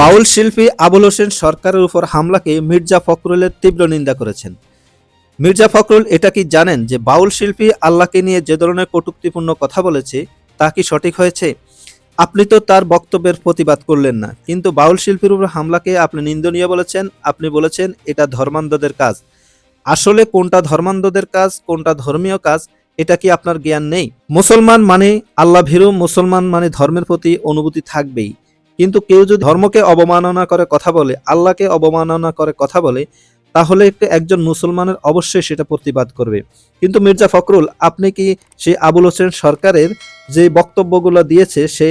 বাউল শিল্পী আবুল হোসেন সরকারের উপর হামলাকে মির্জা ফখরুলের তীব্র নিন্দা করেছেন। মির্জা ফখরুল এটা কি জানেন যে বাউল শিল্পী আল্লাহকে নিয়ে যে ধরনের কটূক্তিপূর্ণ কথা বলেছে, তা কি সঠিক হয়েছে? আপনি তো তার বক্তব্যের প্রতিবাদ করলেন না, কিন্তু বাউল শিল্পীর উপর হামলাকে আপনি নিন্দনীয় বলেছেন, আপনি বলেছেন এটা ধর্মান্ধদের কাজ। আসলে কোনটা ধর্মান্ধদের কাজ, কোনটা ধর্মীয় কাজ, এটা কি আপনার জ্ঞান নেই? মুসলমান মানে আল্লাহ ভীরু, মুসলমান মানে ধর্মের প্রতি অনুভূতি থাকবেই। কিন্তু কেউ যদি ধর্মকে অবমাননা করে কথা বলে, আল্লাহকে অবমাননা করে কথা বলে, তাহলে একজন মুসলমানের অবশ্যই সেটা প্রতিবাদ করবে। কিন্তু মির্জা ফখরুল, আপনি কি সেই আবুল হোসেন সরকারের যে বক্তব্যগুলো দিয়েছে, সে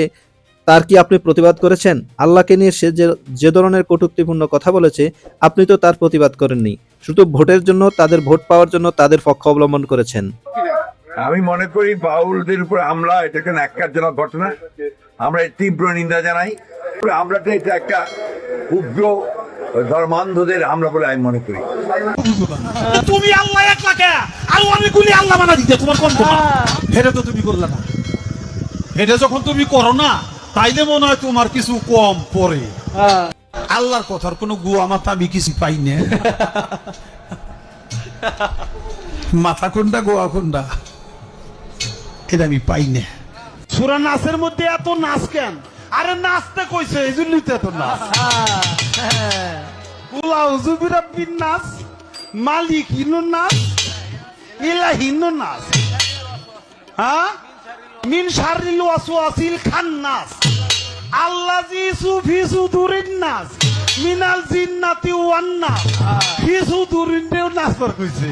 তার কি আপনি প্রতিবাদ করেছেন? আল্লাহকে নিয়ে সে যে যে ধরনের কটুক্তিপূর্ণ কথা বলেছে, আপনি তো তার প্রতিবাদ করেননি। শুধু ভোটের জন্য, তাদের ভোট পাওয়ার জন্য তাদের পক্ষ অবলম্বন করেছেন। আমি মনে করি বাউলদের উপর হামলা এটা একটা ঘটনা? আমরা তীব্র নিন্দা জানাই। আমরাটা এটা একটা উগ্র ধর্মান্ধদের হামলা বলে আমি মনে করি। তুমি আল্লাহ এক লাখে আর অনেকগুলি আল্লাহ মানা দিতে তোমার কম তোমার তো তুমি করলে না। এটা যখন তুমি করো না তাইলে মনে হয় তোমার কিছু কম পরে আল্লাহর কথার কোনো গুয়া মাথা আমি কিছু পাই না। মাথা কোনটা গোয়া কোনটা? এটা আমি পাই না। সুরা নাচের মধ্যে এত নাচ কেন? আরে নাচতে কইছে এই জন্যই তো এত নাচ। উলাউজু বিরাব্বিন নাস মালিক ইনু নাস ইলাহিনু নাস হ্যাঁ? মিন শারিল ওয়াসওয়াসিল খান্নাস আল্লাজি সুফি সুদুরিন নাস মিনাল জিন্নাতি ওয়ান নাস ফি সুদুরিন কর কইছে